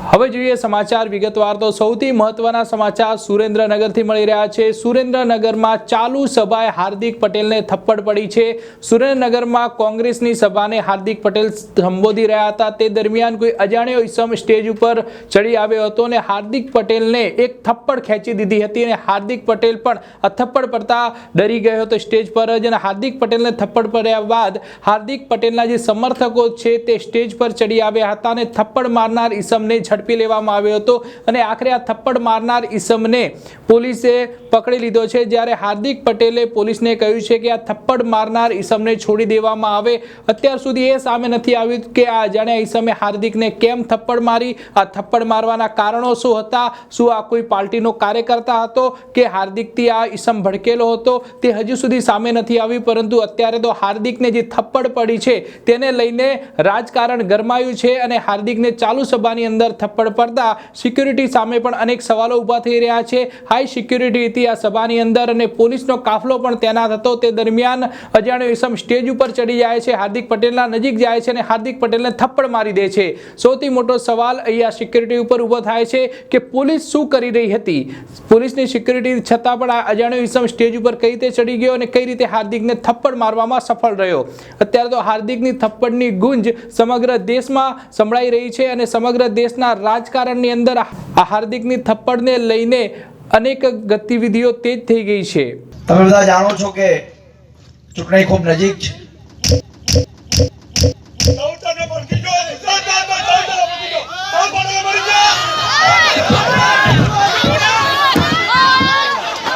હવે જોઈએ સમાચાર વિગતવાર. તો સૌથી મહત્વના સમાચાર સુરેન્દ્રનગરથી મળી રહ્યા છે. સુરેન્દ્રનગરમાં ચાલુ સભાએ હાર્દિક પટેલને થપ્પડ પડી છે. સુરેન્દ્રનગરમાં કોંગ્રેસની સભાને હાર્દિક પટેલ સંબોધી રહ્યા હતા. તે દરમિયાન કોઈ અજાણ્યો ઈસમ સ્ટેજ ઉપર ચડી આવ્યો હતો અને હાર્દિક પટેલને એક થપ્પડ ખેંચી દીધી હતી અને હાર્દિક પટેલ પણ આ થપ્પડ પડતા ડરી ગયો હતો સ્ટેજ પર જ અને હાર્દિક પટેલને થપ્પડ પડ્યા બાદ હાર્દિક પટેલના જે સમર્થકો છે તે સ્ટેજ પર ચડી આવ્યા હતા અને થપ્પડ મારનાર ઈસમને ઝડપી લેવામાં આવ્યો હતો અને આખરે આ થપ્પડ મારનાર ઈસમને પોલીસે પકડી લીધો છે. જ્યારે હાર્દિક પટેલે પોલીસને કહ્યું છે કે આ થપ્પડ મારનાર ઈસમને છોડી દેવામાં આવે, અત્યાર સુધી એ સામે નથી આવ્યું કે આ અજાણ્યા ઈસમે હાર્દિકને કેમ થપ્પડ મારી, આ થપ્પડ મારવાના કારણો શું હતા, શું આ કોઈ પાર્ટીનો કાર્યકર્તા હતો કે હાર્દિકથી આ ઈસમ ભડકેલો હતો, તે હજુ સુધી સામે નથી આવ્યું. પરંતુ અત્યારે તો હાર્દિકને જે થપ્પડ પડી છે, તેને લઈને રાજકારણ ગરમાયું છે અને હાર્દિકને ચાલુ સભાની અંદર થપ્પડ પડતા સિક્યુરિટી સામે પણ અનેક સવાલો ઊભા થઈ રહ્યા છે. હાઈ સિક્યુરિટી હતી આ સભાની અંદર અને પોલીસનો કાફલો પણ તૈનાત હતો. તે દરમિયાન અજાણ્યો ઇસમ સ્ટેજ ઉપર ચડી જાય છે. હાર્દિક પટેલના નજીક જાય છે અને હાર્દિક પટેલને થપ્પડ મારી દે છે. સૌથી મોટો સવાલ અહીંયા સિક્યુરિટી ઉપર ઊભો થાય છે કે પોલીસ શું કરી રહી હતી? પોલીસની સિક્યુરિટી છતાં પણ આ અજાણ્યો ઇસમ સ્ટેજ ઉપર કઈ રીતે ચડી ગયો અને કઈ રીતે હાર્દિકને થપ્પડ મારવામાં સફળ રહ્યો? અત્યારે તો હાર્દિકની થપ્પડની ગુંજ સમગ્ર દેશમાં સંભળાઈ રહી છે અને સમગ્ર દેશના રાજકારણની અંદર આ હાર્દિકની થપ્પડને લઈને અનેક ગતિવિધિઓ તેજ થઈ ગઈ છે. તમે બધા જાણો છો કે ચૂંટણી ખૂબ નજીક છે.